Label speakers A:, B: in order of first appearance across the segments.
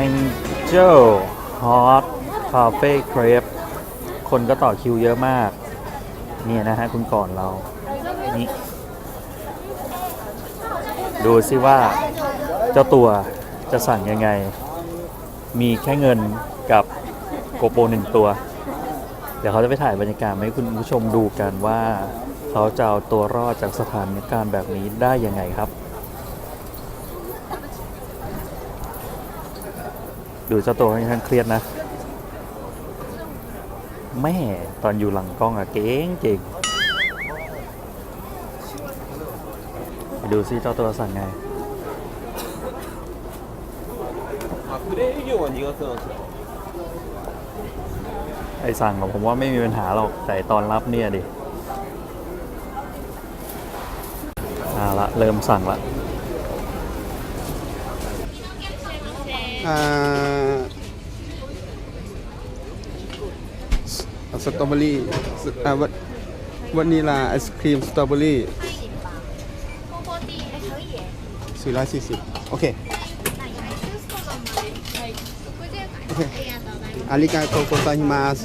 A: Angel Hot Cafe Crepe คนก็ต่อคิวเยอะมาก เนี่ยนะฮะคุณก่อนเรา นี่ ดูซิว่าเจ้าตัวจะสั่งยังไง มีแค่เงินกับโกโปหนึ่งตัว เดี๋ยวเขาจะไปถ่ายบรรยากาศให้คุณผู้ชมดูกันว่า เขาจะเอาตัวรอดจากสถานการณ์แบบนี้ได้ยังไงครับ ดูเจ้าตัวค่อนข้างเครียดนะ แม่ตอนอยู่หลังกล้องอะเก่งเก่งไปดูซิเจ้าตัวสั่งไง
B: あプレー営業は苦手なんですよ
A: ไอสั่งของผมว่าไม่มีปัญหาหรอก แต่ตอนรับเนี่ยดิเอาละ เริ่มสั่งละ
C: สตรอเบอรี่วานิลาไอศครีมสตรอเบอรี่
D: สี่ร้อยสี่สิ
C: บโอเค
D: โอเค
C: อาริกาโตโกซาฮิมาส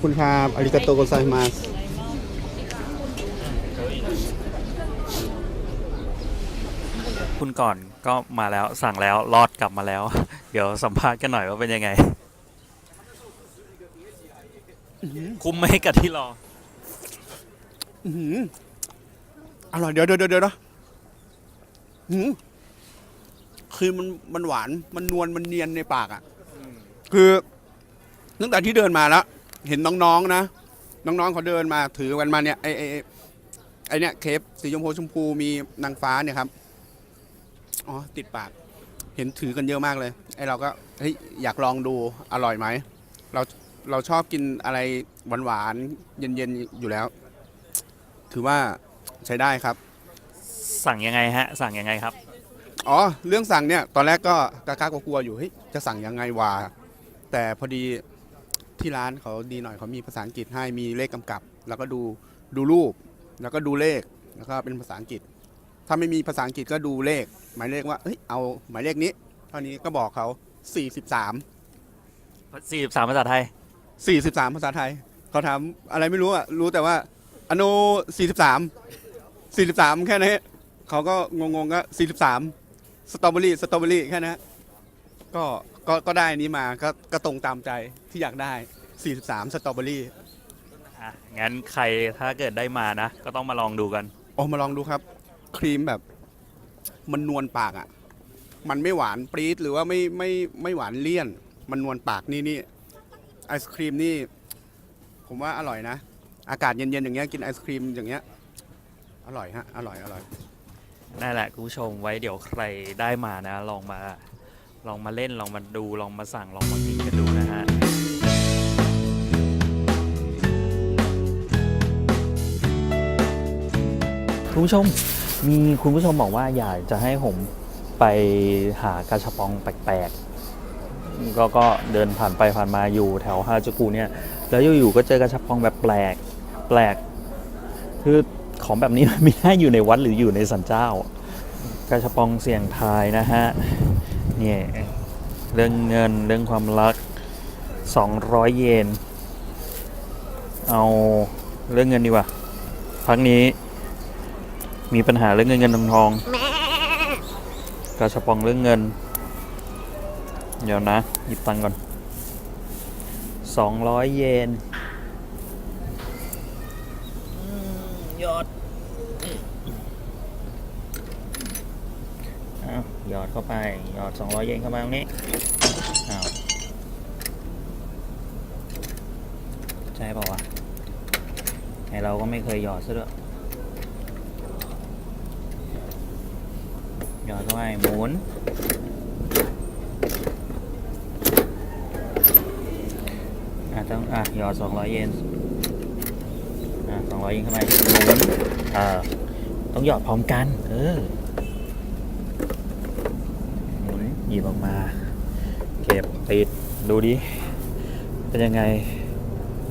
C: อบคุณครับอาริกาโตโกไซฮิมาส
A: คุณก่อนก็มาแล้วสั่งแล้วรอดกลับมาแล้ว เดี๋ยวสัมภาษณ์กันหน่อยว่าเป็นยังไง คุ้มไหมกับที่รอ
C: อื้อหืออร่อยเดี๋ยวเดี๋ยวเดี๋ยวเดี๋ยวนะอื้อหือคือมันมันหวานมันนวลมันเนียนในปากอะ คือตั้งแต่ที่เดินมาแล้ว เห็นน้องๆนะ น้องๆเขาเดินมาถือกันมาเนี่ยไอไอไอ้ไอเนี่ยเคฟสีชมพูชมพูมีนางฟ้าเนี่ยครับอ๋อติดปาก เห็นถือกันเยอะมากเลยไอเราก็เฮ้ยอยากลองดูอร่อยไหมเราเราชอบกินอะไรหวานๆเย็นๆอยู่แล้ว ถือว่าใช้ได้ครับ
A: สั่งยังไงฮะ สั่งยังไงครับ
C: อ๋อ เรื่องสั่งเนี่ย ตอนแรกก็กล้าๆกลัวๆอยู่ เฮ้ย จะสั่งยังไงวะแต่พอดี ที่ร้านเขาดีหน่อยเขามีภาษาอังกฤษให้มีเลขกำกับ แล้วก็ดูดูรูป แล้วก็ดูเลขแล้วก็เป็นภาษาอังกฤษ ถ้าไม่มีภาษาอังกฤษก็ดูเลข หมายเลขว่าเฮ้ยเอาหมายเลขนี้ เท่านี้ก็บอกเขา 43
A: 43ภาษาไทย
C: 43 ภาษาไทยเขาถามอะไรไม่รู้อะรู้แต่ว่าอโน43 43 แค่นี้นเขาก็งงๆก็43 สตรอเบอรี่สตรอเบอรี่แค่นั้นก็ ก็ก็ได้อันนี้มาก็ก็ตรงตามใจที่อยากได้ 43 สตรอเบอรี่
A: อะงั้นใครถ้าเกิดได้มานะ ก็ต้องมาลองดูกัน
C: โอ้มาลองดูครับ ครีมแบบ มันนวลปากอะ มันไม่หวานปรี๊ดหรือว่าไม่ไม่ไม่หวานเลี่ยน มันนวลปากนี่นี่ไอศครีมนี่ ผมว่าอร่อยนะ อากาศเย็นๆอย่างเงี้ยกินไอศครีมอย่างเงี้ย อร่อยฮะ อร่อยอร่อย
A: นั่นแหละคุณผู้ชมไว้เดี๋ยวใครได้มานะ ลองมา ลองมาเล่นลองมาดูลองมาสั่งลองมากินกันดูนะฮะคุณผู้ชมมีคุณผู้ชมบอกว่าอยากจะให้ผมไปหากระชับปองแปลกๆก็ก็เดินผ่านไปผ่านมาอยู่แถวฮาจูกุเนี่ย แล้วอยู่ๆก็เจอกระชับปองแบบแปลกแปลก คือของแบบนี้มันไม่ได้อยู่ในวัดหรืออยู่ในสันเจ้ากระชับปองเสี่ยงทายนะฮะ เนี่ยเรื่องเงินเรื่องความรัก 200 เยน เอาเรื่องเงินดีกว่าพักนี้มีปัญหาเรื่องเงินเงินทองทองกระชปองเรื่องเงิน เดี๋ยวนะ หยิบตังก่อน 200 เยนยอด อ้าว หยอดเข้าไป หยอด 200 เยนเข้ามาตรงนี้อ้าวใช่ป่าวะไอเราก็ไม่เคยหยอดซะด้วย หยอดเข้าไปหมุนอะต้องอะหยอด 200 เยนอ่าสองร้อยยิงเข้าไปหมุนอ่าต้องหยอดพร้อมกัน เออ หยิบออกมา เก็บปิดดูดิ เป็นยังไง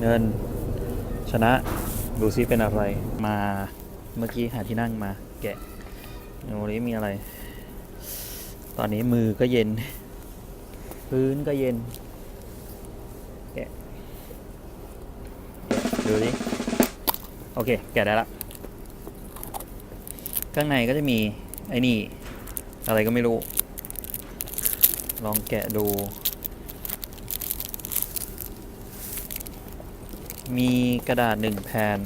A: เงินชนะดูซิเป็นอะไรมาเมื่อกี้หาที่นั่งมาแกะดูนี้มีอะไร ตอนนี้มือก็เย็น พื้นก็เย็นแกะดูดิโอเค แกะได้ละข้างในก็จะมีไอ้นี่ อะไรก็ไม่รู้ ลองแกะดู มีกระดาษหนึ่งแผ่น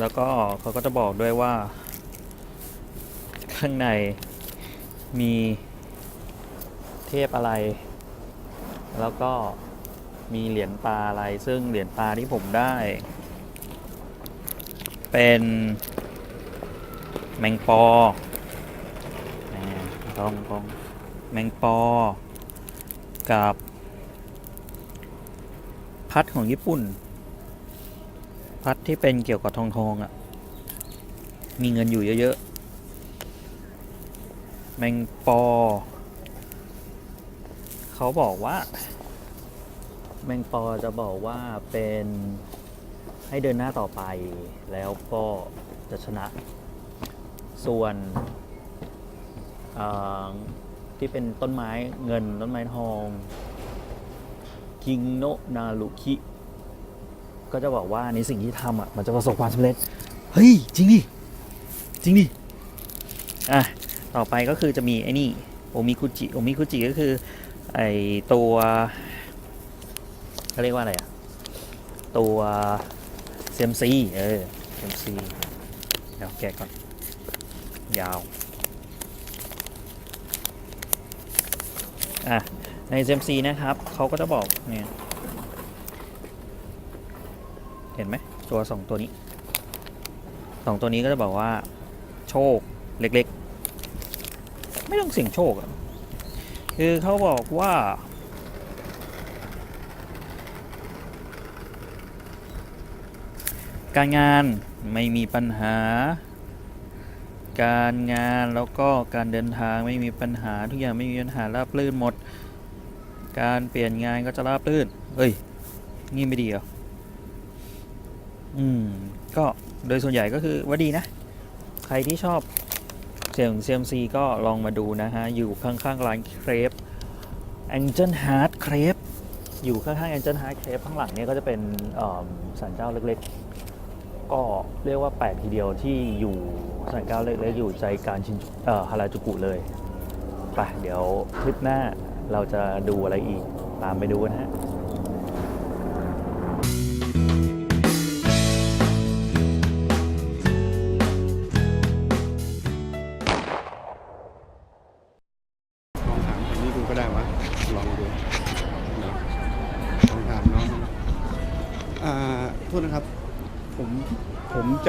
A: แล้วก็เขาก็จะบอกด้วยว่า ข้างในมีเทพอะไร แล้วก็มีเหรียญปลาอะไร ซึ่งเหรียญปลาที่ผมได้ เป็นแมงปออ่าต้องต้อง แมงปอ กับ พัดของญี่ปุ่น พัดที่เป็นเกี่ยวกับทองทองอะ่ะ มีเงินอยู่เยอะๆ แมงปอ เขาบอกว่า แมงปอจะบอกว่าเป็นให้เดินหน้าต่อไปแล้วก็จะชนะ ส่วนอ่อ ที่เป็นต้นไม้เงินต้นไม้ทองคิงโนนารุคิก็จะบอกว่าในสิ่งที่ทำอะมันจะประสบความสำเร็จ เฮ้ย จริงดิ จริงดิ อะ ต่อไปก็คือจะมีไอ้นี่โอมิคุจิโอมิคุจิก็คือ ไอตัวเขาเรียกว่าอะไรอะ ตัวเซมซีเออเซมซีเดี๋ยวแกะก่อน ยาว อะใน CMC นะครับเขาก็จะบอกเนี่ยเห็นไหมตัวสองตัวนี้สองตัวนี้ก็จะบอกว่าโชคเล็กๆ ไม่ต้องเสี่ยงโชคคือเขาบอกว่าการงานไม่มีปัญหา การงานแล้วก็การเดินทางไม่มีปัญหาทุกอย่างไม่มีปัญหาราบรื่นหมด การเปลี่ยนงานก็จะราบรื่นเฮ้ยนี่ไม่ดีเหรออืมก็โดยส่วนใหญ่ก็คือว่าดีนะ ใครที่ชอบเสียง CMC ก็ลองมาดูนะฮะ อยู่ข้างๆร้านเครป Angel Heart Crepe อยู่ข้างๆ Angel Heart Crepe ข้างหลังเนี่ยก็จะเป็นเอิ่มศาลเจ้าเล็ก ก็เรียกว่าแปลกทีเดียวที่อยู่ศาลเจ้าเล็กๆอยู่ใจกลารชินจูเอ่อฮาราจูกุเลยไปเดี๋ยวคลิปหน้าเราจะดูอะไรอีก ตามไปดูนะฮะ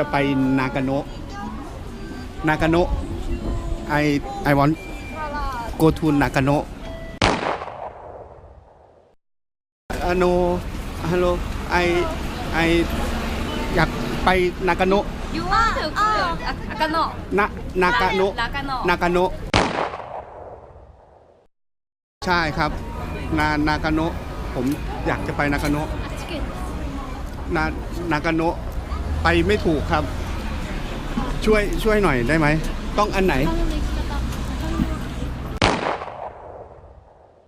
C: จะไปนากาโนะนากาโนะไอไอวอนโกทูนนากาโนะอ no ฮัลโหลไอไออยากไปนากาโนะ
D: You want กาโนะ
C: นะนากาโนะ
D: นากาโนะ
C: นากาโนะใช่ครับ นานากาโนะผมอยากจะไปนากาโนะนา นากาโนะ ไปไม่ถูกครับ ช่วยช่วยหน่อยได้ไหม ต้องอันไหน